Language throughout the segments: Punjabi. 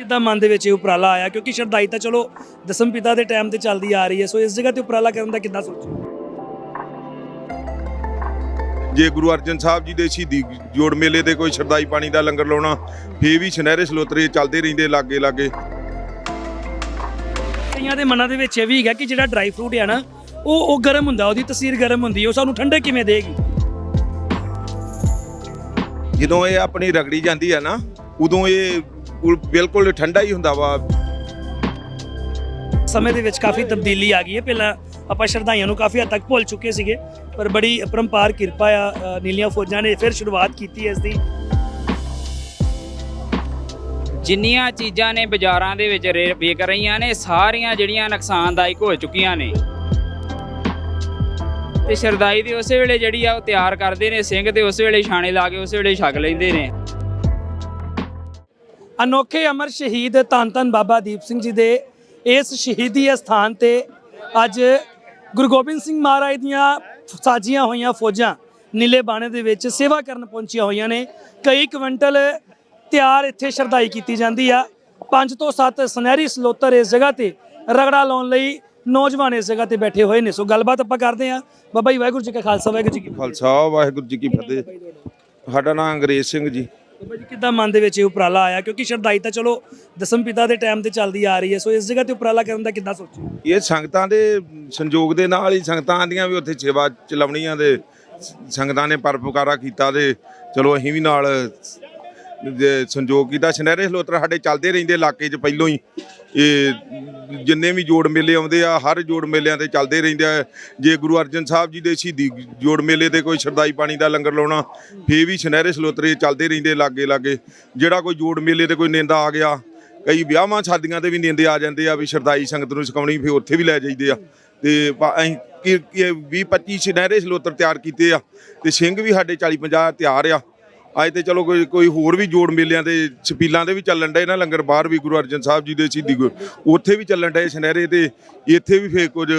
ਕਿੱਦਾਂ ਮਨ ਦੇ ਵਿੱਚ ਇਹ ਉਪਰਾਲਾ ਆਇਆ? ਕਿਉਂਕਿ ਸ਼ਰਧਾਈ ਤਾਂ ਚਲੋ ਦਸਮ ਪਿਤਾ ਦੇ ਟਾਈਮ ਤੇ ਚੱਲਦੀ ਆ ਰਹੀ ਹੈ ਸੋ ਇਸ ਜਗ੍ਹਾ ਤੇ ਉਪਰਾਲਾ ਕਰਨ ਦਾ ਕਿੱਦਾਂ ਸੋਚਿਆ ਜੇ ਗੁਰੂ ਅਰਜਨ ਸਾਹਿਬ ਜੀ ਦੇ ਸ਼ਹੀਦੀ ਜੋੜ ਮੇਲੇ ਤੇ ਕੋਈ ਸ਼ਰਦਾਈ ਪਾਣੀ ਦਾ ਲੰਗਰ ਲਾਉਣਾ ਫੇਰ ਵੀ ਸੁਨਹਿਰੇ ਸਲੋਤਰੇ ਚੱਲਦੇ ਰਹਿੰਦੇ ਲਾਗੇ ਲਾਗੇ। ਕਈਆਂ ਦੇ ਮਨਾਂ ਦੇ ਵਿੱਚ ਇਹ ਵੀ ਹੈਗਾ ਕਿ ਜਿਹੜਾ ਡਰਾਈ ਫਰੂਟ ਹੈ ਨਾ ਉਹ ਉਹ ਗਰਮ ਹੁੰਦਾ ਉਹਦੀ ਤਸੀਰ ਗਰਮ ਹੁੰਦੀ ਹੈ ਉਹ ਸਾਨੂੰ ਠੰਡੇ ਕਿਵੇਂ ਦੇਗੀ? ਜਦੋਂ ਇਹ ਆਪਣੀ ਰਗੜੀ ਜਾਂਦੀ ਹੈ ਨਾ ਉਦੋਂ ਇਹ ਉ- ਬਿਲਕੁਲ ਠੰਡਾ ਹੀ ਹੁੰਦਾ ਵਾ। ਸਮੇਂ ਦੇ ਵਿੱਚ ਕਾਫੀ ਤਬਦੀਲੀ ਆ ਗਈ ਹੈ। ਪਹਿਲਾਂ ਆਪਾਂ ਸ਼ਰਧਾਈਆਂ ਨੂੰ ਕਾਫੀ ਹੱਦ ਤੱਕ ਭੁੱਲ ਚੁੱਕੇ ਸੀਗੇ ਪਰ ਬੜੀ ਅਪਰੰਪਾਰ ਕਿਰਪਾ ਆ ਨੀਲੀਆਂ ਫੌਜਾਂ ਨੇ ਫਿਰ ਸ਼ੁਰੂਆਤ ਕੀਤੀ ਹੈ ਇਸ ਦੀ। ਜਿੰਨੀਆਂ ਚੀਜ਼ਾਂ ਨੇ ਬਾਜ਼ਾਰਾਂ ਦੇ ਵਿੱਚ ਵਿਕ ਰਹੀਆਂ ਨੇ ਸਾਰੀਆਂ ਜਿਹੜੀਆਂ ਨੁਕਸਾਨਦਾਇਕ ਹੋ ਚੁੱਕੀਆਂ ਨੇ। ਤੇ ਸ਼ਰਦਾਈ ਦੀ ਉਸੇ ਵੇਲੇ ਜਿਹੜੀ ਆ ਉਹ ਤਿਆਰ ਕਰਦੇ ਨੇ ਸਿੰਘ ਤੇ ਉਸੇ ਵੇਲੇ ਛਾਣੇ ਲਾ ਕੇ ਉਸੇ ਵੇਲੇ ਛਕ ਲੈਂਦੇ ਨੇ। ਅਨੋਖੇ ਅਮਰ ਸ਼ਹੀਦ ਧੰਨ ਧੰਨ ਬਾਬਾ ਦੀਪ ਸਿੰਘ ਜੀ ਦੇ ਇਸ ਸ਼ਹੀਦੀ ਅਸਥਾਨ ਤੇ ਅੱਜ ਗੁਰੂ ਗੋਬਿੰਦ ਸਿੰਘ ਮਹਾਰਾਜ ਦੀਆਂ ਸਾਜੀਆਂ ਹੋਈਆਂ ਫੌਜਾਂ ਨੀਲੇ ਬਾਣੇ ਦੇ ਵਿੱਚ ਸੇਵਾ ਕਰਨ ਪਹੁੰਚੀਆਂ ਹੋਈਆਂ ਨੇ। ਕਈ ਕੁਇੰਟਲ ਤਿਆਰ ਇੱਥੇ ਸ਼ਰਧਾਈ ਕੀਤੀ ਜਾਂਦੀ ਆ। ਪੰਜ ਤੋਂ ਸੱਤ ਸੁਨਹਿਰੀ ਸਲੋਤਰ ਇਸ ਜਗ੍ਹਾ ਤੇ ਰਗੜਾ ਲਾਉਣ ਲਈ ਨੌਜਵਾਨ ਇਸ ਜਗ੍ਹਾ ਤੇ ਬੈਠੇ ਹੋਏ ਨੇ। ਸੋ ਗੱਲਬਾਤ ਆਪਾਂ ਕਰਦੇ ਆ ਬਾਬਾ ਜੀ, ਵਾਹਿਗੁਰੂ ਜੀ ਕਾ ਖਾਲਸਾ, ਵਾਹਿਗੁਰੂ ਜੀ ਕੀ ਖਾਲਸਾ ਵਾਹਿਗੁਰੂ ਜੀ ਕੀ ਫਤਿਹ। ਸਾਡਾ ਨਾਮ ਅੰਗਰੇਜ਼ ਸਿੰਘ ਜੀ। ਬਾਬਾ ਜੀ, ਕਿੱਦਾਂ ਮਨ ਦੇ ਵਿੱਚ ਇਹ ਉਪਰਾਲਾ ਆਇਆ? ਕਿਉਂਕਿ ਸ਼ਰਧਾਈ ਤਾਂ ਚਲੋ ਦਸਮ ਪਿਤਾ ਦੇ ਟਾਈਮ ਤੇ ਚੱਲਦੀ ਆ ਰਹੀ ਹੈ। ਸੋ ਇਸ ਜਗ੍ਹਾ ਤੇ ਉਪਰਾਲਾ ਕਰਨ ਦਾ ਕਿੱਦਾਂ ਸੋਚਿਆ ਇਹ ਸੰਗਤਾਂ ਦੇ ਸੰਯੋਗ ਦੇ ਨਾਲ ਹੀ ਸੰਗਤਾਂ ਆਂਦੀਆਂ ਵੀ ਉੱਥੇ ਸੇਵਾ ਚਲਾਉਣੀਆਂ ਦੇ ਸੰਗਤਾਂ ਨੇ ਪਰਪਕਾਰਾ ਕੀਤਾ ਤੇ ਚਲੋ ਅਸੀਂ ਵੀ ਨਾਲ ਸੰਯੋਗ ਕੀਤਾ, ਸੁਨਹਿਰੇ ਹਲੋਤਰ ਸਾਡੇ ਚੱਲਦੇ ਰਹਿੰਦੇ ਇਲਾਕੇ 'ਚ ਪਹਿਲੋਂ ਹੀ। ਇਹ ਜਿੰਨੇ ਵੀ ਜੋੜ ਮੇਲੇ ਆਉਂਦੇ ਆ, ਹਰ ਜੋੜ ਮੇਲਿਆਂ ਤੇ ਚੱਲਦੇ ਰਹਿੰਦੇ ਆ। ਜੇ ਗੁਰੂ ਅਰਜਨ ਸਾਹਿਬ ਜੀ ਦੇ ਸ਼ਹੀਦੀ ਜੋੜ ਮੇਲੇ ਤੇ ਕੋਈ ਸ਼ਰਦਾਈ ਪਾਣੀ ਦਾ ਲੰਗਰ ਲਾਉਣਾ, ਫੇਰ ਵੀ ਸੁਨਹਿਰੇ ਸਲੋਤਰੇ ਚੱਲਦੇ ਰਹਿੰਦੇ ਲਾਗੇ ਲਾਗੇ। ਜਿਹੜਾ ਕੋਈ ਜੋੜ ਮੇਲੇ ਤੇ ਕੋਈ ਨਿੰਦਾ ਆ ਗਿਆ, ਕਈ ਵਿਆਹਾਂ ਸ਼ਾਦੀਆਂ ਤੇ ਵੀ ਨਿੰਦੇ ਆ ਜਾਂਦੇ ਆ ਵੀ ਸ਼ਰਦਾਈ ਸੰਗਤ ਨੂੰ ਸਿਖਾਉਣੀ, ਫਿਰ ਉੱਥੇ ਵੀ ਲੈ ਜਾਈਦੇ ਆ। ਤੇ ਅਸੀਂ 20 25 ਸੁਨਹਿਰੇ ਸਲੋਤਰ ਤਿਆਰ ਕੀਤੇ ਆ, ਤੇ ਸਿੰਘ ਵੀ ਸਾਡੇ 40 50 ਤਿਆਰ ਆ। ਅੱਜ ਤੇ ਚਲੋ ਕੋਈ ਕੋਈ ਹੋਰ ਵੀ ਜੋੜ ਮੇਲਿਆਂ ਦੇ ਛਪੀਲਾਂ ਦੇ ਵੀ ਚੱਲਣ ਡਏ ਨਾ, ਲੰਗਰ ਬਾਹਰ ਵੀ ਗੁਰੂ ਅਰਜਨ ਸਾਹਿਬ ਜੀ ਦੇ ਸ਼ਹੀਦੀ ਗੁਰ ਉੱਥੇ ਵੀ ਚੱਲਣ ਡਏ ਸੁਨਹਿਰੇ ਤੇ। ਇੱਥੇ ਵੀ ਫੇਰ ਕੁਝ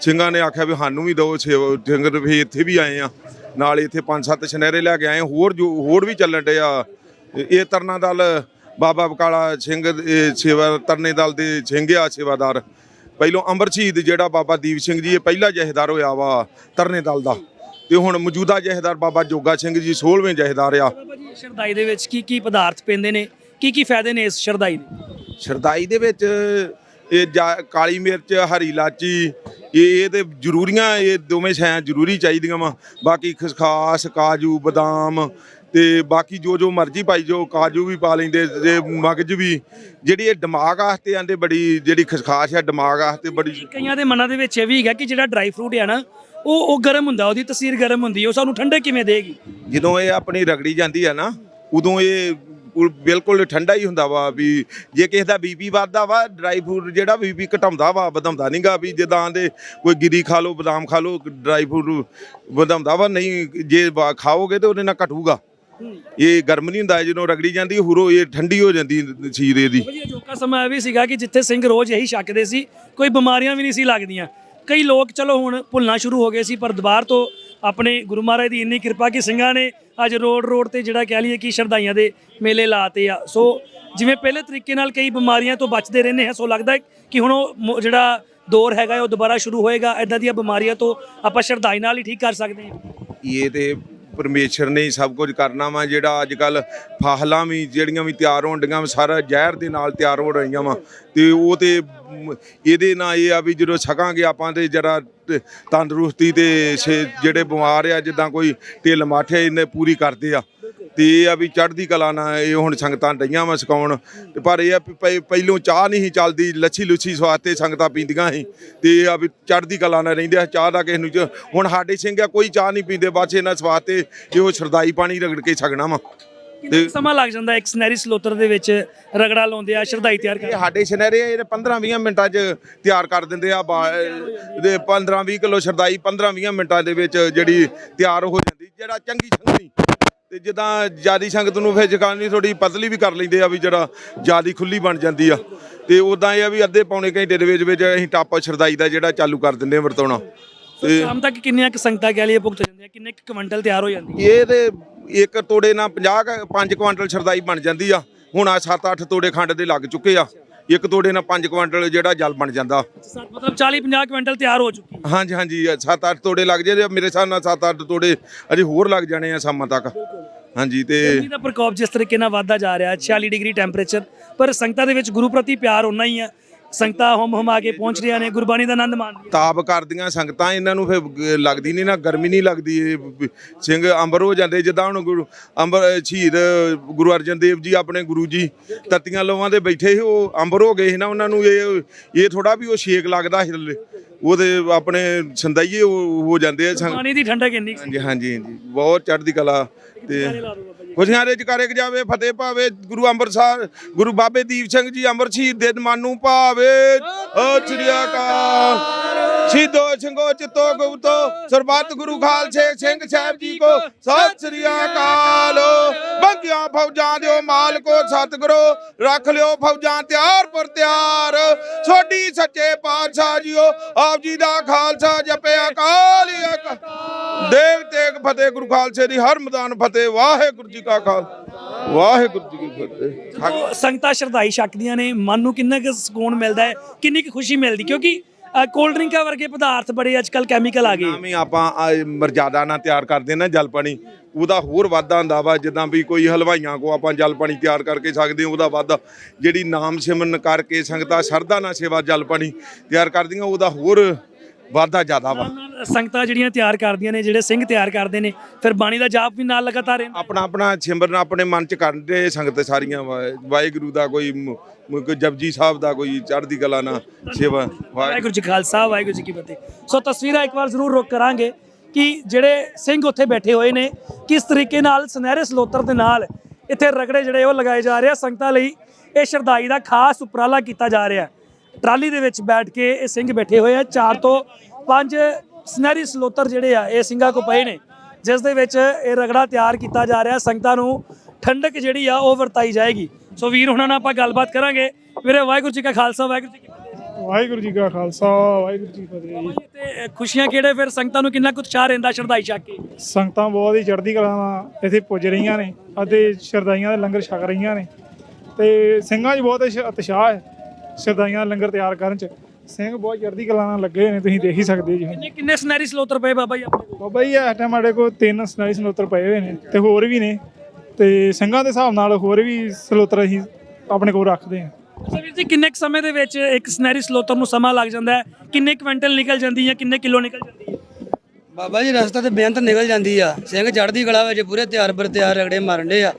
ਸਿੰਘਾਂ ਨੇ ਆਖਿਆ ਵੀ ਸਾਨੂੰ ਵੀ ਦਿਓ ਸੇਵਾ ਸੰਗਤ ਫੇਰ ਇੱਥੇ ਵੀ ਆਏ ਆ। ਨਾਲ ਇੱਥੇ ਪੰਜ ਸੱਤ ਸੁਨਹਿਰੇ ਲੈ ਕੇ ਆਏ ਹੋਰ ਜੋ ਹੋਰ ਵੀ ਚੱਲਣ ਡਏ ਆ। ਇਹ ਤਰਨਾ ਦਲ, ਬਾਬਾ ਬਕਾਲਾ ਸਿੰਘ ਸੇਵਾ, ਤਰਨੇ ਦਲ ਦੇ ਸਿੰਘ ਆ ਸੇਵਾਦਾਰ। ਪਹਿਲੋਂ ਅੰਮ੍ਰਿਤ ਸ਼ਹੀਦ ਜਿਹੜਾ ਬਾਬਾ ਦੀਪ ਸਿੰਘ ਜੀ, ਇਹ ਪਹਿਲਾ ਜਹੇਦਾਰ ਹੋਇਆ ਵਾ ਤਰਨੇ ਦਲ ਦਾ। ਤੇ ਹੁਣ ਮੌਜੂਦਾ ਜਹੇਦਾਰ ਬਾਬਾ ਜੋਗਾ ਸਿੰਘ ਜੀ 16ਵੇਂ ਜਹੇਦਾਰ ਆ। ਬਾਬਾ ਜੀ ਸ਼ਰਧਾਈ ਦੇ ਵਿੱਚ ਕੀ ਕੀ ਪਦਾਰਥ ਪੈਂਦੇ ਨੇ? ਕੀ ਕੀ ਫਾਇਦੇ ਨੇ ਇਸ ਸ਼ਰਧਾਈ ਦੇ? ਸ਼ਰਦਾਈ ਦੇ ਵਿੱਚ ਇਹ ਜਾ- ਕਾਲੀ ਮਿਰਚ ਹਰੀ ਇਲਾਚੀ ਇਹ ਇਹ ਤੇ ਜ਼ਰੂਰੀਆਂ ਇਹ ਦੋਵੇਂ ਸ਼ੈਆਂ ਜ਼ਰੂਰੀ ਚਾਹੀਦੀਆਂ ਵਾ। ਬਾਕੀ ਖਸਖਾਸ ਕਾਜੂ ਬਦਾਮ ਤੇ ਬਾਕੀ ਜੋ ਜੋ ਮਰਜ਼ੀ ਪਾਈ ਜੋ ਕਾਜੂ ਵੀ ਪਾ ਲੈਂਦੇ ਤੇ ਮਗਜ ਵੀ। ਜਿਹੜੀ ਇਹ ਦਿਮਾਗ ਆਸਤੇ ਆਂਦੇ ਬੜੀ ਜਿਹੜੀ ਖਸਖਾਸ ਆ ਦਿਮਾਗ ਆਸਤੇ ਬੜੀ ਕਈਆਂ ਦੇ ਮਨਾਂ ਦੇ ਵਿੱਚ ਇਹ ਵੀ ਹੈਗਾ ਕਿ ਜਿਹੜਾ ਡਰਾਈ ਫਰੂਟ ਹੈ ਨਾ ਉਹ ਉਹ ਗਰਮ ਹੁੰਦਾ ਉਹਦੀ ਤਸੀਰ ਗਰਮ ਹੁੰਦੀ ਹੈ ਉਹ ਸਾਨੂੰ ਠੰਡੇ ਕਿਵੇਂ ਦੇਗੀ? ਜਦੋਂ ਇਹ ਆਪਣੀ ਰਗੜੀ ਜਾਂਦੀ ਆ ਨਾ ਉਦੋਂ ਇਹ ਬਿਲਕੁਲ ਠੰਡਾ ਹੀ ਹੁੰਦਾ ਵਾ ਵੀ ਜੇ ਕਿਸੇ ਦਾ ਬੀਪੀ ਵੱਧਦਾ ਵਾ ਡਰਾਈ ਫਰੂਟ ਜਿਹੜਾ ਬੀਪੀ ਘਟਾਉਂਦਾ ਵਾ ਵਧਾਉਂਦਾ ਨਹੀਂਗਾ ਵੀ ਜਿੱਦਾਂ ਦੇ ਕੋਈ ਗਿਰੀ ਖਾ ਲਓ ਬਦਾਮ ਖਾ ਲਓ ਡਰਾਈ ਫਰੂਟ ਵਧਾਉਂਦਾ ਵਾ ਨਹੀਂ ਜੇ ਖਾਓਗੇ ਤੇ ਉਹਦੇ ਨਾਲ ਘਟੂਗਾ। ਇਹ ਗਰਮ ਨਹੀਂ ਹੁੰਦਾ ਜਦੋਂ ਰਗੜੀ ਜਾਂਦੀ ਹੁਰੋ ਇਹ ਠੰਡੀ ਹੋ ਜਾਂਦੀ ਸਰੀਰ ਇਹਦੀ। ਬਾਬਾ ਜੀ ਅਜੋਕਾ ਸਮਾਂ ਇਹ ਵੀ ਸੀਗਾ ਕਿ ਜਿੱਥੇ ਸਿੰਘ ਰੋਜ਼ ਇਹੀ ਛਕਦੇ ਸੀ ਕੋਈ ਬਿਮਾਰੀਆਂ ਵੀ ਨਹੀਂ ਸੀ ਲੱਗਦੀਆਂ। ਕਈ ਲੋਕ ਚਲੋ ਹੁਣ ਭੁੱਲਣਾ ਸ਼ੁਰੂ ਹੋ ਗਏ ਸੀ, ਪਰ ਦੁਬਾਰ ਤੋਂ ਆਪਣੇ ਗੁਰੂ ਮਹਾਰਾਜ ਦੀ ਇੰਨੀ ਕਿਰਪਾ ਕਿ ਸਿੰਘਾਂ ਨੇ ਅੱਜ ਰੋਡ ਰੋਡ ਤੇ ਜਿਹੜਾ ਕਹਿ ਲਈਏ ਕਿ ਸ਼ਰਧਾਈਆਂ ਦੇ ਮੇਲੇ ਲਾਤੇ ਆ। ਸੋ ਜਿਵੇਂ ਪਹਿਲੇ ਤਰੀਕੇ ਨਾਲ ਕਈ ਬਿਮਾਰੀਆਂ ਤੋਂ ਬਚਦੇ ਰਹਿੰਦੇ ਆ, ਸੋ ਲੱਗਦਾ ਕਿ ਹੁਣ ਉਹ ਮ- ਜਿਹੜਾ ਦੌਰ ਹੈਗਾ, ਉਹ ਦੁਬਾਰਾ ਸ਼ੁਰੂ ਹੋਏਗਾ। ਇਦਾਂ ਦੀਆਂ ਬਿਮਾਰੀਆਂ ਤੋਂ ਆਪਾਂ ਸ਼ਰਧਾਈ ਨਾਲ ਹੀ ਠੀਕ ਕਰ ਸਕਦੇ ਹਾਂ ਇਹ ਤੇ ਪਰਮੇਸ਼ਰ ਨੇ ਹੀ ਸਭ ਕੁਝ ਕਰਨਾ ਵਾ ਜਿਹੜਾ ਅੱਜ ਕੱਲ ਫਾਹਲਾਂ ਵੀ ਜਿਹੜੀਆਂ ਵੀ ਤਿਆਰ ਹੋਣ ਡੀਆਂ ਵਾ, ਸਾਰਾ ਜ਼ਹਿਰ ਦੇ ਨਾਲ ਤਿਆਰ ਹੋ ਰਹੀਆਂ ਵਾ। ਤੇ ਉਹ ਤੇ ਇਹਦੇ ਨਾਲ ਇਹ ਆ ਵੀ ਜਦੋਂ ਛਕਾਂਗੇ ਆਪਾਂ ਤੇ ਜਰਾ ਤ- ਤੰਦਰੁਸਤੀ ਤੇ ਸੇ- ਜਿਹੜੇ ਬਿਮਾਰ ਆ ਜਿੱਦਾਂ ਕੋਈ ਢਿੱਲ ਮਾਠੇ ਇਹਨੇ ਪੂਰੀ ਕਰਦੇ ਆ। ਤੇ ਇਹ ਆ ਵੀ ਚੜ੍ਹਦੀ ਕਲਾ ਨਾਲ ਇਹ ਹੁਣ ਸੰਗਤਾਂ ਡਈਆਂ ਵਾ ਸਿਖਾਉਣ। ਤੇ ਪਰ ਇਹ ਆ ਵੀ ਪਹਿ- ਪਹਿਲੋਂ ਚਾਹ ਨਹੀਂ ਸੀ ਚੱਲਦੀ ਲੱਛੀ ਲੁੱਛੀ ਸਵਾਤੇ ਸੰਗਤਾਂ ਪੀਂਦੀਆਂ ਸੀ। ਤੇ ਇਹ ਆ ਵੀ ਚੜ੍ਹਦੀ ਕਲਾ ਨਾਲ ਰਹਿੰਦੇ ਆ ਚਾਹ ਦਾ ਕਿਸੇ ਨੂੰ ਚ- ਹੁਣ ਸਾਡੇ ਸਿੰਘ ਆ ਕੋਈ ਚਾਹ ਨਹੀਂ ਪੀਂਦੇ ਬਸ ਇਹਨਾਂ ਸਵਾਤੇ ਇਹੋ ਸ਼ਰਦਾਈ ਪਾਣੀ ਰਗੜ ਕੇ ਛਕਣਾ ਵਾ। ਕਿੰਨਾ ਕੁ ਸਮਾਂ ਲੱਗ ਜਾਂਦਾ ਇੱਕ ਸਨੈਰੀ ਸਲੋਤਰ ਦੇ ਵਿੱਚ ਰਗੜਾ ਲਾਉਂਦੇ ਆ ਸ਼ਰਧਾਈ ਤਿਆਰ ਇਹ ਕਰਦੇ ਸਾਡੇ ਸ਼ਨਹਿਰੇ ਇਹ 15-20 ਮਿੰਟਾਂ 'ਚ ਤਿਆਰ ਕਰ ਦਿੰਦੇ ਆ ਬਾ- ਦੇ 15-20 ਕਿਲੋ ਸ਼ਰਦਾਈ 15-20 ਮਿੰਟਾਂ ਦੇ ਵਿੱਚ ਜਿਹੜੀ ਤਿਆਰ ਹੋ ਜਾਂਦੀ ਜਿਹੜਾ ਚੰਗੀ ਸੰਗਣੀ ਤੇ ਜਿੱਦਾਂ ਜਿਆਦੀ ਸੰਗਤ ਨੂੰ ਫਿਰ ਜਗਾਨੀ ਥੋੜੀ ਪਤਲੀ ਵੀ ਕਰ ਲੈਂਦੇ ਆ ਵੀ ਜਿਹੜਾ ਜਿਆਦੀ ਖੁੱਲੀ ਬਣ ਜਾਂਦੀ ਆ। ਤੇ ਉਦਾਂ ਇਹ ਆ ਵੀ ਅੱਧੇ ਪੌਣੇ ਘੰਟੇ ਦੇ ਵਿੱਚ ਵਿੱਚ ਅਸੀਂ ਟਾਪਾ ਸ਼ਰਦਾਈ ਦਾ ਜਿਹੜਾ ਚਾਲੂ ਕਰ ਦਿੰਦੇ ਆ ਵਰਤਾਉਣਾ। ਤੇ ਸ਼ਾਮ ਤੱਕ ਕਿੰਨੀਆਂ ਕੁ ਸੰਗਤਾਂ ਕਹਿ ਲਈਏ ਭੁਗਤ ਜਾਂਦੀਆਂ ਕਿੰਨੇ ਕੁ ਕੁਇੰਟਲ ਤਿਆਰ ਹੋ ਜਾਂਦੀ? ਇਹ ਤੇ ਇੱਕ ਤੋੜੇ ਨਾਲ 50 5 ਕੁਆਂਟਲ ਸ਼ਰਦਾਈ ਬਣ ਜਾਂਦੀ ਆ। ਹੁਣ ਆ 7-8 ਤੋੜੇ ਖੰਡ ਦੇ ਲੱਗ ਚੁੱਕੇ ਆ। ਇੱਕ ਤੋੜੇ ਨਾਲ 5 ਕੁਇੰਟਲ ਜਿਹੜਾ ਜਲ ਬਣ ਜਾਂਦਾ। ਮਤਲਬ 40 50 ਕੁਇੰਟਲ ਤਿਆਰ ਹੋ ਚੁੱਕੀ ਹੈ। ਹਾਂਜੀ ਹਾਂਜੀ 7-8 ਤੋੜੇ ਲੱਗ ਜੇ ਮੇਰੇ ਹਿਸਾਬ ਨਾਲ 7-8 ਤੋੜੇ ਅਜੇ ਹੋਰ ਲੱਗ ਜਾਣੇ ਆ ਸ਼ਾਮਾਂ ਤੱਕ। ਹਾਂਜੀ ਤੇ ਗਰਮੀ ਦਾ ਪ੍ਰਕੋਪ ਜਿਸ ਤਰੀਕੇ ਨਾਲ ਵੱਧਦਾ ਜਾ ਰਿਹਾ 46 ਡਿਗਰੀ ਟੈਂਪਰੇਚਰ ਪਰ ਸੰਗਤਾਂ ਦੇ ਵਿੱਚ ਗੁਰੂ ਪ੍ਰਤੀ ਪਿਆਰ ਉਨਾ ਹੀ ਹੈ ਸੰਗਤਾਂ ਹਮ ਹਮਾ ਕੇ ਪਹੁੰਚ ਰਹੀਆਂ ਨੇ ਗੁਰਬਾਣੀ ਦਾ ਆਨੰਦ ਮਾਣ ਰਹੀਆਂ ਤਾਪ ਕਰਦੀਆਂ ਸੰਗਤਾਂ ਇਹਨਾਂ ਨੂੰ ਫਿਰ ਲੱਗਦੀ ਨਹੀਂ ਨਾ ਗਰਮੀ ਨਹੀਂ ਲੱਗਦੀ। ਇਹ ਸਿੰਘ ਅੰਬਰ ਹੋ ਜਾਂਦੇ ਜਿੱਦਾਂ ਹੁਣ ਗੁਰੂ ਅੰਬਰ ਸ਼ਹੀਦ ਗੁਰੂ ਅਰਜਨ ਦੇਵ ਜੀ ਆਪਣੇ ਗੁਰੂ ਜੀ ਤਤੀਆਂ ਲੋਵਾਂ ਦੇ ਬੈਠੇ ਸੀ ਉਹ ਅੰਬਰ ਹੋ ਗਏ ਸੀ ਨਾ ਉਹਨਾਂ ਨੂੰ ਇਹ ਇਹ ਥੋੜਾ ਵੀ ਉਹ ਛੇਕ ਲੱਗਦਾ ਸੀ। ਉਹਦੇ ਆਪਣੇ ਸੰਦਾਈਏ ਹੋ ਜਾਂਦੇ ਆ ਸੰਗ- ਪਾਣੀ ਦੀ ਠੰਡਕ ਇੰਨੀ ਕੁ ਹਾਂਜੀ ਹਾਂਜੀ ਹਾਂਜੀ। ਬਹੁਤ ਚੜ੍ਹਦੀ ਕਲਾ ਤੇ ਖੁਸ਼ੀਆਂ ਦੇ ਜਾਵੇ, ਫਤਿਹ ਪਾਵੇ ਗੁਰੂ ਅੰਮ੍ਰਿਤਸਰ, ਗੁਰੂ ਬਾਬੇ ਦੀਪ ਸਿੰਘ ਜੀ ਅੰਮ੍ਰਿਤ ਸ਼ਹੀਦ ਦੇ ਮਾਨੂੰ ਭਾਵੇ। ਓ ਸ੍ਰੀ ਅਕਾਲ। ਸ਼ਹੀਦੋ ਸਿੰਘੋ ਚਿੱਤੋ, ਗੁਪਤੋ, ਸਰਬੱਤ ਗੁਰੂ ਖਾਲਸੇ ਸਿੰਘ ਸਾਹਿਬ ਜੀ ਕੋ ਸਤਿ ਸ੍ਰੀ ਅਕਾਲ। ਬੰਗਿਆ ਫੌਜਾਂ ਦਿਓ ਮਾਲਕੋ, ਸਤਿਗੁਰੋ, ਰੱਖ ਲਿਓ ਫੌਜਾਂ ਤਿਆਰ ਪਰ ਤਿਆਰ। ਛੋਡੀ ਸੱਚੇ ਪਾਤਸ਼ਾਹ ਜੀਓ, ਆਪ ਜੀ ਦਾ ਖਾਲਸਾ ਜਪੇ ਅਕਾਲ ਹੀ ਅਕਾਲ। ਦੇਵ ਤੇਗ ਫਤਿਹ ਗੁਰੂ ਖਾਲਸੇ ਦੀ ਹਰ ਮੈਦਾਨ ਫਤਿਹ ਵਾਹਿਗੁਰੂ ਜੀ ਕਾ ਖਾਲ ਵਾਹਿਗੁਰੂ ਜੀ ਕੀ ਫਤਿਹ। ਸੰਗਤਾਂ ਸ਼ਰਧਾਈ ਛਕਦੀਆਂ ਨੇ ਮਨ ਨੂੰ ਕਿੰਨਾ ਕੁ ਸਕੂਨ ਮਿਲਦਾ ਹੈ ਕਿੰਨੀ ਕੁ ਖੁਸ਼ੀ ਮਿਲਦੀ ਕਿਉਂਕਿ ਕੋਲਡ ਡਰਿੰਕਾਂ ਵਰਗੇ ਪਦਾਰਥ ਬੜੇ ਅੱਜਕੱਲ ਕੈਮੀਕਲ ਆ ਗਏ। ਵੀ ਆਪਾਂ ਮਰਜ਼ਾਦਾ ਨਾਲ ਤਿਆਰ ਕਰਦੇ ਨਾ ਜਲ ਪਾਣੀ ਉਹਦਾ ਹੋਰ ਵਾਧਾ ਹੁੰਦਾ ਵਾ ਜਿੱਦਾਂ ਵੀ ਕੋਈ ਹਲਵਾਈਆਂ ਕੋ ਆਪਾਂ ਜਲ ਪਾਣੀ ਤਿਆਰ ਕਰਕੇ ਸਕਦੇ ਹਾਂ ਉਹਦਾ ਵਾਧਾ ਜਿਹੜੀ ਨਾਮ ਸਿਮਰਨ ਕਰਕੇ ਸੰਗਤਾਂ ਸਰਦਾ ਨਾਲ ਸੇਵਾ ਜਲ ਪਾਣੀ ਤਿਆਰ ਕਰਦੀਆਂ ਉਹਦਾ ਹੋਰ ਵਾਧਾ ਜ਼ਿਆਦਾ ਵਾ। ਸੰਗਤਾਂ ਜਿਹੜੀਆਂ ਤਿਆਰ ਕਰਦੀਆਂ ਨੇ ਜਿਹੜੇ ਸਿੰਘ ਤਿਆਰ ਕਰਦੇ ਨੇ ਫਿਰ ਬਾਣੀ ਦਾ ਜਾਪ ਵੀ ਨਾਲ ਲਗਾਤਾਰ ਰਹਿੰਦਾ ਆਪਣਾ ਆਪਣਾ ਸਿਮਰਨ ਆਪਣੇ ਮਨ ਚ ਕਰਦੇ ਸੰਗਤ ਸਾਰੀਆਂ ਵਾ- ਵਾਹਿਗੁਰੂ ਦਾ ਕੋਈ ਮ- ਮ- ਕੋਈ ਜਪਜੀ ਸਾਹਿਬ ਦਾ ਕੋਈ ਚੜ੍ਹਦੀ ਕਲਾ ਨਾਲ ਸੇਵਾ ਵਾਹਿਗੁਰੂ ਵਾਹਿਗੁਰੂ ਜੀ ਖਾਲਸਾ ਵਾਹਿਗੁਰੂ ਜੀ ਕੀ ਫਤਿਹ। ਸੋ ਤਸਵੀਰਾਂ ਇੱਕ ਵਾਰ ਜ਼ਰੂਰ ਰੁਕ ਕਰਾਂਗੇ ਕਿ ਜਿਹੜੇ ਸਿੰਘ ਉੱਥੇ ਬੈਠੇ ਹੋਏ ਨੇ ਕਿਸ ਤਰੀਕੇ ਨਾਲ ਸੁਨਹਿਰੇ ਸਲੋਤਰ ਦੇ ਨਾਲ ਇੱਥੇ ਰਗੜੇ ਜਿਹੜੇ ਉਹ ਲਗਾਏ ਜਾ ਰਹੇ ਆ ਸੰਗਤਾਂ ਲਈ। ਇਹ ਸ਼ਰਧਾਈ ਦਾ ਖਾਸ ਉਪਰਾਲਾ ਕੀਤਾ ਜਾ ਰਿਹਾ ਟਰਾਲੀ ਦੇ ਵਿੱਚ ਬੈਠ ਕੇ ਇਹ ਸਿੰਘ ਬੈਠੇ ਹੋਏ ਆ। ਚਾਰ ਤੋਂ ਪੰਜ ਸੁਨਹਿਰੀ ਸਲੋਤਰ ਜਿਹੜੇ ਆ ਇਹ ਸਿੰਘਾਂ ਕੋ ਪਏ ਨੇ। ਜਿਸ ਦੇ ਵਿੱਚ ਇਹ ਰਗੜਾ ਤਿਆਰ ਕੀਤਾ ਜਾ ਰਿਹਾ। ਸੰਗਤਾਂ ਨੂੰ ਠੰਡਕ ਜਿਹੜੀ ਆ ਉਹ ਵਰਤਾਈ ਜਾਏਗੀ। ਸੋ ਵੀਰ ਹੁਣਾਂ ਨਾਲ ਆਪਾਂ ਗੱਲਬਾਤ ਕਰਾਂਗੇ। ਵੀਰੇ ਵਾਹਿਗੁਰੂ ਜੀ ਕਾ ਖਾਲਸਾ ਵਾਹਿਗੁਰੂ ਜੀ ਕੀ ਫਤਿਹ। ਵਾਹਿਗੁਰੂ ਜੀ ਕਾ ਖਾਲਸਾ ਵਾਹਿਗੁਰੂ ਜੀ ਕੀ ਫਤਿਹ ਜੀ। ਤੇ ਖੁਸ਼ੀਆਂ ਕਿਹੜੇ ਫਿਰ? ਸੰਗਤਾਂ ਨੂੰ ਕਿੰਨਾ ਕੁ ਉਤਸ਼ਾਹ ਰਹਿੰਦਾ ਸ਼ਰਧਾਈ ਛਕ ਕੇ? ਸੰਗਤਾਂ ਬਹੁਤ ਹੀ ਚੜ੍ਹਦੀ ਕਲਾ ਨਾਲ ਇੱਥੇ ਪੁੱਜ ਰਹੀਆਂ ਨੇ। ਅਤੇ ਸ਼ਰਦਾਈਆਂ ਦੇ ਲੰਗਰ ਛਕ ਰਹੀਆਂ ਨੇ। ਤੇ ਸਿੰਘਾਂ 'ਚ ਬਹੁਤ ਉਤਸ਼ਾ- ਉਤਸ਼ਾਹ ਹੈ। ਸ਼ਰਦਾਈਆਂ ਲੰਗਰ ਤਿਆਰ ਕਰਨ 'ਚ। ਸਿੰਘ ਬਹੁਤ ਚੜ੍ਹਦੀ ਕਲਾ ਨਾਲ ਲੱਗੇ ਹੋਏ ਨੇ ਤੁਸੀਂ ਦੇਖ ਹੀ ਸਕਦੇ ਜੀ। ਕਿੰਨੇ ਕਿੰਨੇ ਸੁਨਹਿਰੀ ਸਲੋਤਰ ਪਏ ਬਾਬਾ ਜੀ ਆਪਣੇ ਕੋਲ? ਬਾਬਾ ਜੀ ਇਸ ਟਾਈਮ ਸਾਡੇ ਕੋਲ ਤਿੰਨ ਸਨਾਈ ਸਲੋਤਰ ਪਏ ਹੋਏ ਨੇ ਤੇ ਹੋਰ ਵੀ ਨੇ। ਤੇ ਸਿੰਘਾਂ ਦੇ ਹਿਸਾਬ ਨਾਲ ਹੋਰ ਵੀ ਸਲੋਤਰ ਅਸੀਂ ਆਪਣੇ ਕੋਲ ਰੱਖਦੇ ਹਾਂ। ਅੱਛਾ ਵੀਰ ਜੀ ਕਿੰਨੇ ਕੁ ਸਮੇਂ ਦੇ ਵਿੱਚ ਇੱਕ ਸੁਨਹਿਰੀ ਸਲੋਤਰ ਨੂੰ ਸਮਾਂ ਲੱਗ ਜਾਂਦਾ ਹੈ? ਕਿੰਨੇ ਕੁਇੰਟਲ ਨਿਕਲ ਜਾਂਦੀ ਹੈ ਕਿੰਨੇ ਕਿਲੋ ਨਿਕਲ ਜਾਂਦੀ ਹੈ? ਬਾਬਾ ਜੀ ਰਸਤਾ ਤੇ ਬੇਅੰਤ ਨਿਕਲ ਜਾਂਦੀ ਆ। ਸਿੰਘ ਚੜ੍ਹਦੀ ਕਲਾ ਵਿੱਚ ਪੂਰੇ ਤਿਆਰ ਬਰ ਤਿਆਰ ਰਗੜੇ ਮਾਰਨ ਦੇ ਆ।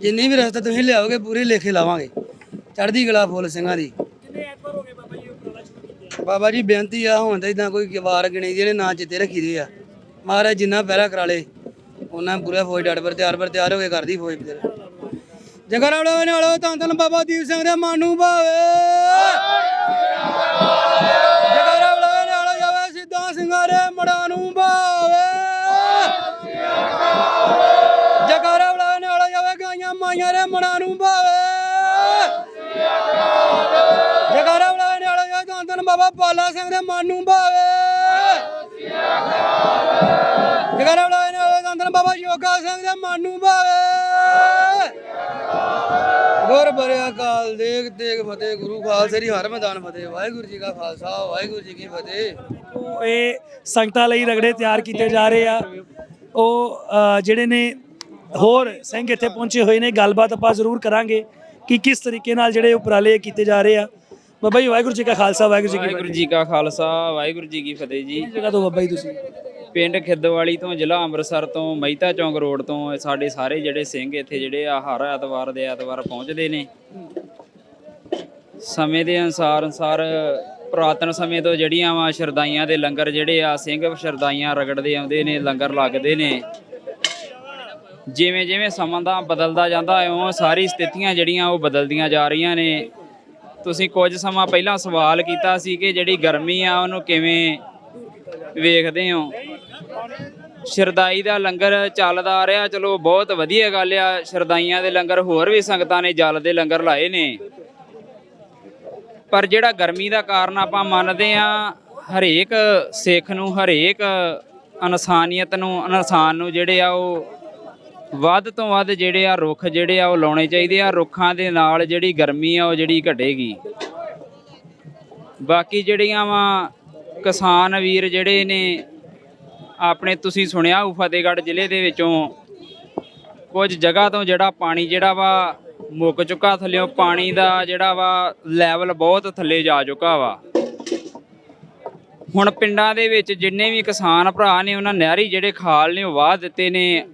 ਜਿੰਨੀ ਵੀ ਰਸਤਾ ਤੁਸੀਂ ਲਿਆਓਗੇ ਪੂਰੀ ਲੇਖੇ ਲਾਵਾਂਗੇ। ਚੜ੍ਹਦੀ ਕਲਾ ਫੁੱਲ ਸਿੰਘਾਂ ਦੀ। ਬਾਬਾ ਜੀ, ਬੇਨਤੀ ਆ, ਹੁਣ ਤਾਂ ਇਦਾਂ ਕੋਈ ਵਾਰ ਗਿਣੇ ਜਿਹੜੇ ਨਾਂ ਚਿੱਤੇ ਰੱਖੀ ਦੇ ਆ। ਮਹਾਰਾਜ ਜਿੰਨਾ ਪਹਿਰਾ ਕਰਾ ਲੇ ਉਹਨਾਂ ਪੂਰਾ ਫੌਜ ਡਾਟ ਪਰ ਤਿਆਰ ਪਰ ਤਿਆਰ ਹੋ ਕੇ ਕਰਦੀ ਫੌਜ ਫਿਰ। ਜਗਰਾ ਵਾਲੇ ਨਾਲੋ ਤਾਂ ਤਨ ਬਾਬਾ ਦੀਪ ਸਿੰਘ ਦੇ ਮਾਨੂ ਭਾਵੇ। ਜਗਰਾ ਵਾਲੇ ਨਾਲੋ ਜਾਵੇ ਸਿੱਧਾ ਸਿੰਘਾਂ ਮੜਾ ਨੂੰ ਭਾਵੇ। ਜਗਰਾ ਵਾਲੇ ਨਾਲੋ ਜਾਵੇ ਗਾਈਆਂ ਮਾਈਆਂ ਦੇ ਮੜਾ ਨੂੰ ਭਾਵੇ ਜਗਰਾ ਵਾਲੇ ਨਾਲੋ ਜਾਵੇ ਤਾਂ ਤਨ ਬਾਬਾ ਪਾਲਾ ਸਿੰਘ ਦੇ ਮਾਨੂ ਭਾਵੇ। ਜਗਰਾ ਵਾਲੇ ਨਾਲੋ ਤਾਂ ਬਾਬਾ ਯੋਗਾ ਸਿੰਘ ਦੇ ਮਾਨੂ ਭਾਵੇ। ਗੁਰ ਬਰਿਆ ਕਾਲ, ਦੇਖ ਦੇਖ ਫਤਿਹ, ਗੁਰੂ ਖਾਲਸੇ ਦੀ ਹਰ ਮੈਦਾਨ ਫਤਿਹ। ਵਾਹਿਗੁਰੂ ਜੀ ਕਾ ਖਾਲਸਾ, ਵਾਹਿਗੁਰੂ ਜੀ ਕੀ ਫਤਿਹ। ਇਹ ਸੰਗਤਾਂ ਲਈ ਰਗੜੇ ਤਿਆਰ ਕੀਤੇ ਜਾ ਰਹੇ ਆ। ਉਹ ਜਿਹੜੇ ਨੇ ਹੋਰ ਸਿੰਘ ਇੱਥੇ ਪਹੁੰਚੇ ਹੋਏ ਨੇ, ਗੱਲਬਾਤ ਆਪਾਂ ਜ਼ਰੂਰ ਕਰਾਂਗੇ ਕਿ ਕਿਸ ਤਰੀਕੇ ਨਾਲ ਜਿਹੜੇ ਉਪਰਾਲੇ ਕੀਤੇ ਜਾ ਰਹੇ ਆ। ਬਾਬਾ ਜੀ ਵਾਹਿਗੁਰੂ ਜੀ ਕਾ ਖਾਲਸਾ ਵਾਹਿਗੁਰੂ ਜੀ ਕੀ ਵਾਹਿਗੁਰੂ ਜੀ ਕਾ ਖਾਲਸਾ ਵਾਹਿਗੁਰੂ ਜੀ ਕੀ ਫਤਿਹ ਜੀ। ਕਿਹੜੀ ਜਗ੍ਹਾ ਤੋਂ ਬਾਬਾ ਜੀ ਤੁਸੀਂ? ਪਿੰਡ ਖਿੱਦਵਾਲੀ ਤੋਂ ਜ਼ਿਲ੍ਹਾ ਅੰਮ੍ਰਿਤਸਰ ਤੋਂ ਮਹਿਤਾ ਚੌਂਕ ਰੋਡ ਤੋਂ ਇਹ ਸਾਡੇ ਸਾਰੇ ਜਿਹੜੇ ਸਿੰਘ ਇੱਥੇ ਜਿਹੜੇ ਆ ਹਰ ਐਤਵਾਰ ਦੇ ਐਤਵਾਰ ਪਹੁੰਚਦੇ ਨੇ। ਸਮੇਂ ਦੇ ਅਨਸਾਰ ਅਨਸਾਰ ਪੁਰਾਤਨ ਸਮੇਂ ਤੋਂ ਜਿਹੜੀਆਂ ਵਾ ਸ਼ਰਦਾਈਆਂ ਦੇ ਲੰਗਰ ਜਿਹੜੇ ਆ ਸਿੰਘ ਸ਼ਰਦਾਈਆਂ ਰਗੜਦੇ ਆਉਂਦੇ ਨੇ ਲੰਗਰ ਲੱਗਦੇ ਨੇ। ਜਿਵੇਂ ਜਿਵੇਂ ਸਮਾਂ ਦਾ ਬਦਲਦਾ ਜਾਂਦਾ ਹੈ ਉਹ ਸਾਰੀ ਸਥਿਤੀਆਂ ਜਿਹੜੀਆਂ ਉਹ ਬਦਲਦੀਆਂ ਜਾ ਰਹੀਆਂ ਨੇ। ਤੁਸੀਂ ਕੁਝ ਸਮਾਂ ਪਹਿਲਾਂ ਸਵਾਲ ਕੀਤਾ ਸੀ ਕਿ ਜਿਹੜੀ ਗਰਮੀ ਆ, ਉਹਨੂੰ ਕਿਵੇਂ ਵੇਖਦੇ ਹੋ? ਸ਼ਰਦਾਈ ਦਾ ਲੰਗਰ ਚੱਲਦਾ ਆ ਰਿਹਾ, ਚਲੋ ਬਹੁਤ ਵਧੀਆ ਗੱਲ ਆ। ਸ਼ਰਦਾਈਆਂ ਦੇ ਲੰਗਰ ਹੋਰ ਵੀ ਸੰਗਤਾਂ ਨੇ ਜਲ ਦੇ ਲੰਗਰ ਲਾਏ ਨੇ। ਪਰ ਜਿਹੜਾ ਗਰਮੀ ਦਾ ਕਾਰਨ ਆਪਾਂ ਮੰਨਦੇ ਆ, ਹਰੇਕ ਸਿੱਖ ਨੂੰ, ਹਰੇਕ ਇਨਸਾਨੀਅਤ ਨੂੰ, ਇਨਸਾਨ ਨੂੰ ਜਿਹੜੇ ਆ, ਉਹ ਵੱਧ ਤੋਂ ਵੱਧ ਜਿਹੜੇ ਆ ਰੁੱਖ ਜਿਹੜੇ ਆ ਉਹ ਲਾਉਣੇ ਚਾਹੀਦੇ ਆ, ਰੁੱਖਾਂ ਦੇ ਨਾਲ ਜਿਹੜੀ ਗਰਮੀ ਆ ਉਹ ਜਿਹੜੀ ਘਟੇਗੀ। ਬਾਕੀ ਜਿਹੜੀਆਂ ਵਾ ਕਿਸਾਨ ਵੀਰ ਜਿਹੜੇ ਨੇ, ਆਪਣੇ ਤੁਸੀਂ ਸੁਣਿਆ ਹੋਊ ਫਤਿਹਗੜ੍ਹ ਜ਼ਿਲ੍ਹੇ ਦੇ ਵਿੱਚੋਂ, ਕੁਝ ਜਗ੍ਹਾ ਤੋਂ ਜਿਹੜਾ ਪਾਣੀ ਜਿਹੜਾ ਵਾ ਮੁੱਕ ਚੁੱਕਾ ਥੱਲਿਓਂ ਪਾਣੀ ਦਾ ਜਿਹੜਾ ਵਾ ਲੈਵਲ ਬਹੁਤ ਥੱਲੇ ਜਾ ਚੁੱਕਾ ਵਾ। ਹੁਣ ਪਿੰਡਾਂ ਦੇ ਵਿੱਚ ਜਿੰਨੇ ਵੀ ਕਿਸਾਨ ਭਰਾ ਨੇ, ਉਹਨਾਂ ਨਹਿਰੀ ਜਿਹੜੇ ਖਾਲ ਨੇ ਉਹ ਵਾਹ ਦਿੱਤੇ ਨੇ।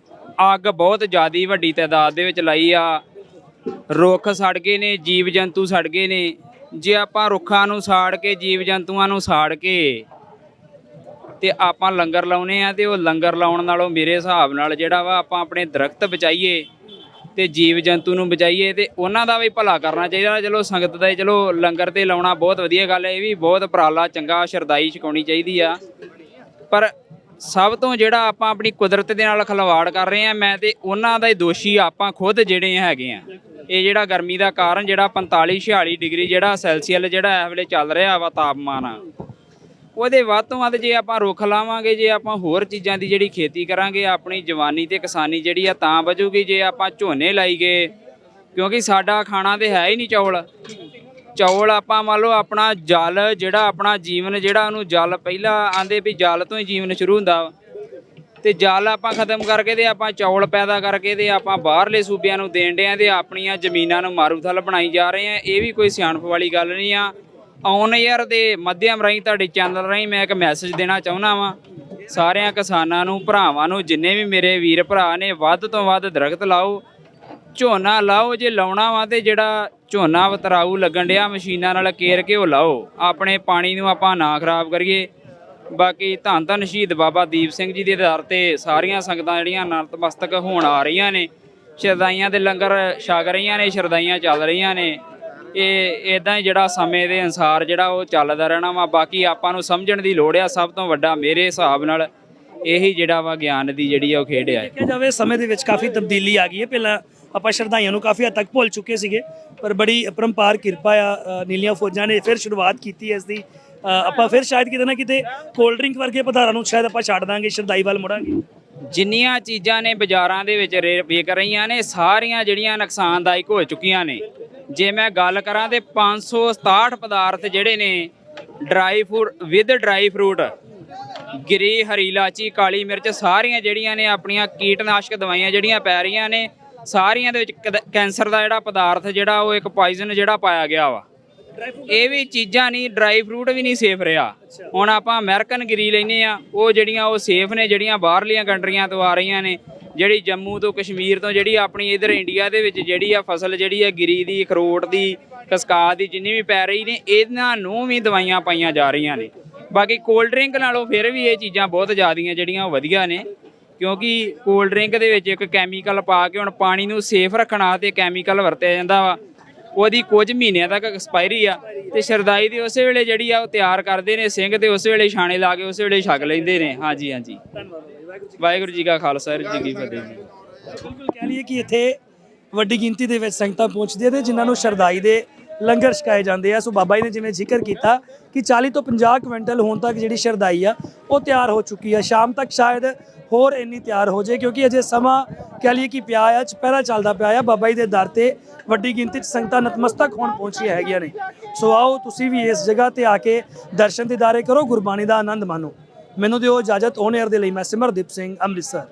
ਅੱਗ ਬਹੁਤ ਜ਼ਿਆਦੀ ਵੱਡੀ ਤਾਦਾਦ ਦੇ ਵਿੱਚ ਲਾਈ ਆ। ਰੁੱਖ ਸੜ ਗਏ ਨੇ, ਜੀਵ ਜੰਤੂ ਸੜ ਗਏ ਨੇ। ਜੇ ਆਪਾਂ ਰੁੱਖਾਂ ਨੂੰ ਸਾੜ ਕੇ, ਜੀਵ ਜੰਤੂਆਂ ਨੂੰ ਸਾੜ ਕੇ ਤੇ ਆਪਾਂ ਲੰਗਰ ਲਾਉਨੇ ਆ ਤੇ ਉਹ ਲੰਗਰ ਲਾਉਣ ਨਾਲੋਂ ਮੇਰੇ ਹਿਸਾਬ ਨਾਲ ਜਿਹੜਾ ਵਾ ਆਪਾਂ ਆਪਣੇ ਦਰਖਤ ਬਚਾਈਏ ਤੇ ਜੀਵ ਜੰਤੂ ਨੂੰ ਬਚਾਈਏ ਤੇ ਉਹਨਾਂ ਦਾ ਵੀ ਭਲਾ ਕਰਨਾ ਚਾਹੀਦਾ। ਚਲੋ ਸੰਗਤ ਦਾ ਚਲੋ ਲੰਗਰ ਤੇ ਲਾਉਣਾ ਬਹੁਤ ਵਧੀਆ ਗੱਲ ਹੈ। ਇਹ ਵੀ ਬਹੁਤ ਉਪਰਾਲਾ, ਚੰਗਾ ਸ਼ਰਦਾਈ ਛਕਾਉਣੀ ਚਾਹੀਦੀ ਆ। ਪਰ ਸਭ ਤੋਂ ਜਿਹੜਾ ਆਪਾਂ ਆਪਣੀ ਕੁਦਰਤ ਦੇ ਨਾਲ ਖਿਲਵਾੜ ਕਰ ਰਹੇ ਆ ਮੈਂ ਤੇ ਉਹਨਾਂ ਦਾ ਹੀ ਦੋਸ਼ੀ ਆਪਾਂ ਖੁਦ ਜਿਹੜੇ ਹੈਗੇ ਆ ਇਹ ਜਿਹੜਾ ਗਰਮੀ ਦਾ ਕਾਰਨ, ਜਿਹੜਾ 45 46 ਡਿਗਰੀ ਜਿਹੜਾ ਸੈਲਸੀਅਸ ਜਿਹੜਾ ਇਸ ਵੇਲੇ ਚੱਲ ਰਿਹਾ ਵਾ ਤਾਪਮਾਨ। ਆ ਉਹਦੇ ਵੱਧ ਤੋਂ ਵੱਧ ਜੇ ਆਪਾਂ ਰੁੱਖ ਲਾਵਾਂਗੇ, ਜੇ ਆਪਾਂ ਹੋਰ ਚੀਜ਼ਾਂ ਦੀ ਜਿਹੜੀ ਖੇਤੀ ਕਰਾਂਗੇ, ਆਪਣੀ ਜਵਾਨੀ ਤੇ ਕਿਸਾਨੀ ਜਿਹੜੀ ਆ ਤਾਂ ਬਚੂਗੀ ਜੇ ਆਪਾਂ ਝੋਨੇ ਲਾਈਗੇ ਕਿਉਂਕਿ ਸਾਡਾ ਖਾਣਾ ਤੇ ਹੈ ਹੀ ਨਹੀਂ ਚੌਲ। ਚੌਲ ਆਪਾਂ ਮੰਨ ਲਓ ਆਪਣਾ ਜਲ ਜਿਹੜਾ ਆਪਣਾ ਜੀਵਨ ਜਿਹੜਾ ਉਹਨੂੰ ਜਲ ਪਹਿਲਾਂ ਆਂਦੇ ਵੀ ਜਲ ਤੋਂ ਹੀ ਜੀਵਨ ਸ਼ੁਰੂ ਹੁੰਦਾ ਵਾ। ਤੇ ਜਲ ਆਪਾਂ ਖਤਮ ਕਰਕੇ ਤੇ ਆਪਾਂ ਚੌਲ ਪੈਦਾ ਕਰਕੇ ਤੇ ਆਪਾਂ ਬਾਹਰਲੇ ਸੂਬਿਆਂ ਨੂੰ ਦੇਣ ਡਿਆਂ ਤੇ ਆਪਣੀਆਂ ਜ਼ਮੀਨਾਂ ਨੂੰ ਮਾਰੂਥਲ ਬਣਾਈ ਜਾ ਰਹੇ ਆ। ਇਹ ਵੀ ਕੋਈ ਸਿਆਣਪ ਵਾਲੀ ਗੱਲ ਨਹੀਂ ਆ। ਔਨ 에ਅਰ ਦੇ ਮਾਧਿਅਮ ਰਾਹੀਂ ਤੁਹਾਡੇ ਚੈਨਲ ਰਾਹੀਂ ਮੈਂ ਇੱਕ ਮੈਸੇਜ ਦੇਣਾ ਚਾਹੁੰਦਾ ਵਾਂ। ਸਾਰਿਆਂ ਕਿਸਾਨਾਂ ਨੂੰ, ਭਰਾਵਾਂ ਨੂੰ, ਜਿੰਨੇ ਵੀ ਮੇਰੇ ਵੀਰ ਭਰਾ ਨੇ, ਵੱਧ ਤੋਂ ਵੱਧ ਦਰਖਤ ਲਾਓ, ਝੋਨਾ ਲਾਓ, ਜੇ ਲਾਉਣਾ ਵਾ ਤੇ ਜਿਹੜਾ ਝੋਨਾ ਵਤਰਾਊ ਲੱਗਣ ਡਿਆ, ਮਸ਼ੀਨਾਂ ਨਾਲ ਕੇਰ ਘਿਓ ਲਾਓ। ਆਪਣੇ ਪਾਣੀ ਨੂੰ ਆਪਾਂ ਨਾ ਖਰਾਬ ਕਰੀਏ। ਬਾਕੀ ਧੰਨ ਧੰਨ ਸ਼ਹੀਦ ਬਾਬਾ ਦੀਪ ਸਿੰਘ ਜੀ ਦੇ ਦਰ ਤੇ ਸਾਰੀਆਂ ਸੰਗਤਾਂ ਜਿਹੜੀਆਂ ਨਤਮਸਤਕ ਹੋਣ ਆ ਰਹੀਆਂ ਨੇ। ਸ਼ਰਦਾਈਆਂ ਦੇ ਲੰਗਰ ਛਕ ਰਹੀਆਂ ਨੇ ਸ਼ਰਦਾਈਆਂ ਚੱਲ ਰਹੀਆਂ ਨੇ। ਇਹ ਇਦਾਂ ਹੀ ਜਿਹੜਾ ਸਮੇਂ ਦੇ ਅਨਸਾਰ ਜਿਹੜਾ ਉਹ ਚੱਲਦਾ ਰਹਿਣਾ ਵਾ। ਬਾਕੀ ਆਪਾਂ ਨੂੰ ਸਮਝਣ ਦੀ ਲੋੜ ਆ, ਸਭ ਤੋਂ ਵੱਡਾ ਮੇਰੇ ਹਿਸਾਬ ਨਾਲ ਇਹੀ ਜਿਹੜਾ ਵਾ ਗਿਆਨ ਦੀ ਜਿਹੜੀ ਆ ਉਹ ਖੇਡ ਆ। ਦੇਖਿਆ ਜਾਵੇ, ਸਮੇਂ ਦੇ ਵਿੱਚ ਕਾਫੀ ਤਬਦੀਲੀ ਆ ਗਈ ਹੈ। ਪਹਿਲਾਂ ਆਪਾਂ ਸ਼ਰਧਾਈਆਂ ਨੂੰ ਕਾਫੀ ਹੱਦ ਤੱਕ ਭੁੱਲ ਚੁੱਕੇ ਸੀਗੇ, ਪਰ ਬੜੀ ਅਪਰੰਪਾਰ ਕਿਰਪਾ ਆ ਨੀਲੀਆਂ ਫੌਜਾਂ ਨੇ ਫਿਰ ਸ਼ੁਰੂਆਤ ਕੀਤੀ ਇਸ ਦੀ ਆਪਾਂ ਫਿਰ ਸ਼ਾਇਦ ਕਿਤੇ ਨਾ ਕਿਤੇ ਕੋਲਡ ਡਰਿੰਕ ਵਰਗੇ ਪਦਾਰਾਂ ਨੂੰ ਸ਼ਾਇਦ ਆਪਾਂ ਛੱਡ ਦਾਂਗੇ, ਸ਼ਰਧਾਈ ਵੱਲ ਮੁੜਾਂਗੇ। ਜਿੰਨੀਆਂ ਚੀਜ਼ਾਂ ਨੇ ਬਾਜ਼ਾਰਾਂ ਦੇ ਵਿੱਚ ਰੇ- ਵਿਕ ਰਹੀਆਂ ਨੇ, ਸਾਰੀਆਂ ਜਿਹੜੀਆਂ ਨੁਕਸਾਨਦਾਇਕ ਹੋ ਚੁੱਕੀਆਂ ਨੇ। ਜੇ ਮੈਂ ਗੱਲ ਕਰਾਂ ਤੇ 567 ਪਦਾਰਥ ਜਿਹੜੇ ਨੇ, dry fruit, with dry fruit, ਗਿਰੀ, ਹਰੀ ਇਲਾਚੀ, ਕਾਲੀ ਮਿਰਚ, ਸਾਰੀਆਂ ਜਿਹੜੀਆਂ ਨੇ ਆਪਣੀਆਂ ਕੀਟਨਾਸ਼ਕ ਦਵਾਈਆਂ ਜਿਹੜੀਆਂ ਪੈ ਰਹੀਆਂ ਨੇ ਸਾਰੀਆਂ ਦੇ ਵਿੱਚ ਕਦ- ਕੈਂਸਰ ਦਾ ਜਿਹੜਾ ਪਦਾਰਥ ਜਿਹੜਾ ਉਹ ਇੱਕ ਪੋਇਜ਼ਨ ਜਿਹੜਾ ਪਾਇਆ ਗਿਆ ਵਾ। ਇਹ ਵੀ ਚੀਜ਼ਾਂ ਨਹੀਂ ਡਰਾਈ ਫਰੂਟ ਵੀ ਨਹੀਂ ਸੇਫ ਰਿਹਾ। ਹੁਣ ਆਪਾਂ ਅਮਰੀਕਨ ਗਰੀ ਲੈਨੇ ਆ ਉਹ ਜਿਹੜੀਆਂ ਉਹ ਸੇਫ ਨੇ ਜਿਹੜੀਆਂ ਬਾਹਰਲੀਆਂ ਕੰਟਰੀਆਂ ਤੋਂ ਆ ਰਹੀਆਂ ਨੇ ਜਿਹੜੀ ਜੰਮੂ ਤੋਂ ਕਸ਼ਮੀਰ ਤੋਂ ਜਿਹੜੀ ਆਪਣੀ ਇਧਰ ਇੰਡੀਆ ਦੇ ਵਿੱਚ ਜਿਹੜੀ ਆ ਫਸਲ ਜਿਹੜੀ ਆ ਗਿਰੀ ਦੀ ਅਖਰੋਟ ਦੀ ਕਸਕਾਸ ਦੀ ਜਿੰਨੀ ਵੀ ਪੈ ਰਹੀ ਨੇ ਇਹਨਾਂ ਨੂੰ ਵੀ ਦਵਾਈਆਂ ਪਾਈਆਂ ਜਾ ਰਹੀਆਂ ਨੇ। ਬਾਕੀ ਕੋਲਡ ਡਰਿੰਕ ਨਾਲੋਂ ਫਿਰ ਵੀ ਇਹ ਚੀਜ਼ਾਂ ਬਹੁਤ ਜ਼ਿਆਦੀਆਂ ਜਿਹੜੀਆਂ ਉਹ ਵਧੀਆ ਨੇ। ਕਿਉਂਕਿ ਕੋਲਡ ਡਰਿੰਕ ਦੇ ਵਿੱਚ ਇੱਕ ਕੈਮੀਕਲ ਪਾ ਕੇ ਹੁਣ ਪਾਣੀ ਨੂੰ ਸੇਫ ਰੱਖਣਾ ਤੇ ਕੈਮੀਕਲ ਵਰਤਿਆ ਜਾਂਦਾ ਵਾ, ਉਹਦੀ ਕੁਝ ਮਹੀਨਿਆਂ ਤੱਕ ਐਕਸਪਾਇਰੀ ਆ ਤੇ ਸ਼ਰਦਾਈ ਦੀ ਉਸੇ ਵੇਲੇ ਜਿਹੜੀ ਆ ਉਹ ਤਿਆਰ ਕਰਦੇ ਨੇ, ਸਿੰਘ ਤੇ ਉਸੇ ਵੇਲੇ ਛਾਣੇ ਲਾ ਕੇ ਉਸੇ ਵੇਲੇ ਛਕ ਲੈਂਦੇ ਨੇ। ਹਾਂਜੀ ਹਾਂਜੀ। ਵਾਹਿਗੁਰੂ ਜੀ ਕਾ ਖਾਲਸਾ, ਵਾਹਿਗੁਰੂ ਜੀ ਕੀ ਫਤਿਹ ਜੀ। ਬਿਲਕੁਲ ਕਹਿ ਲਈਏ ਕਿ ਇੱਥੇ ਵੱਡੀ ਗਿਣਤੀ ਦੇ ਵਿੱਚ ਸੰਗਤਾਂ ਪਹੁੰਚਦੀਆਂ ਨੇ, ਜਿਨ੍ਹਾਂ ਨੂੰ ਸ਼ਰਦਾਈ ਦੇ ਲੰਗਰ ਛਕਾਏ ਜਾਂਦੇ ਆ। ਸੋ ਬਾਬਾ ਜੀ ਨੇ ਜਿਵੇਂ ਜ਼ਿਕਰ ਕੀਤਾ ਕਿ 40 ਤੋਂ 50 ਕੁਇੰਟਲ ਹੋਣ ਤੱਕ ਜਿਹੜੀ ਸ਼ਰਦਾਈ ਆ, ਉਹ ਤਿਆਰ ਹੋ ਚੁੱਕੀ ਆ। ਸ਼ਾਮ ਤੱਕ ਸ਼ਾਇਦ ਹੋਰ ਇੰਨੀ ਤਿਆਰ ਹੋ ਜਾਏ, ਕਿਉਂਕਿ ਅਜੇ ਸਮਾਂ ਕਹਿ ਲਈਏ ਕਿ ਪਿਆ ਆ ਚਪਹਿਰਾ ਚੱਲਦਾ ਪਿਆ ਆ, ਬਾਬਾ ਜੀ ਦੇ ਦਰ ਤੇ ਵੱਡੀ ਗਿਣਤੀ 'ਚ ਸੰਗਤਾਂ ਨਤਮਸਤਕ ਹੋਣ ਪਹੁੰਚੀਆਂ ਹੈਗੀਆਂ ਨੇ। ਸੋ ਆਓ, ਤੁਸੀਂ ਵੀ ਇਸ ਜਗ੍ਹਾ ਤੇ ਆ ਕੇ ਦਰਸ਼ਨ ਦੀਦਾਰੇ ਕਰੋ, ਗੁਰਬਾਣੀ ਦਾ ਆਨੰਦ ਮਾਣੋ। ਮੈਨੂੰ ਦਿਓ ਇਜਾਜ਼ਤ ਔਨ 에ਅਰ ਦੇ ਲਈ ਮੈਂ ਸਿਮਰਦੀਪ ਸਿੰਘ, ਅੰਮ੍ਰਿਤਸਰ।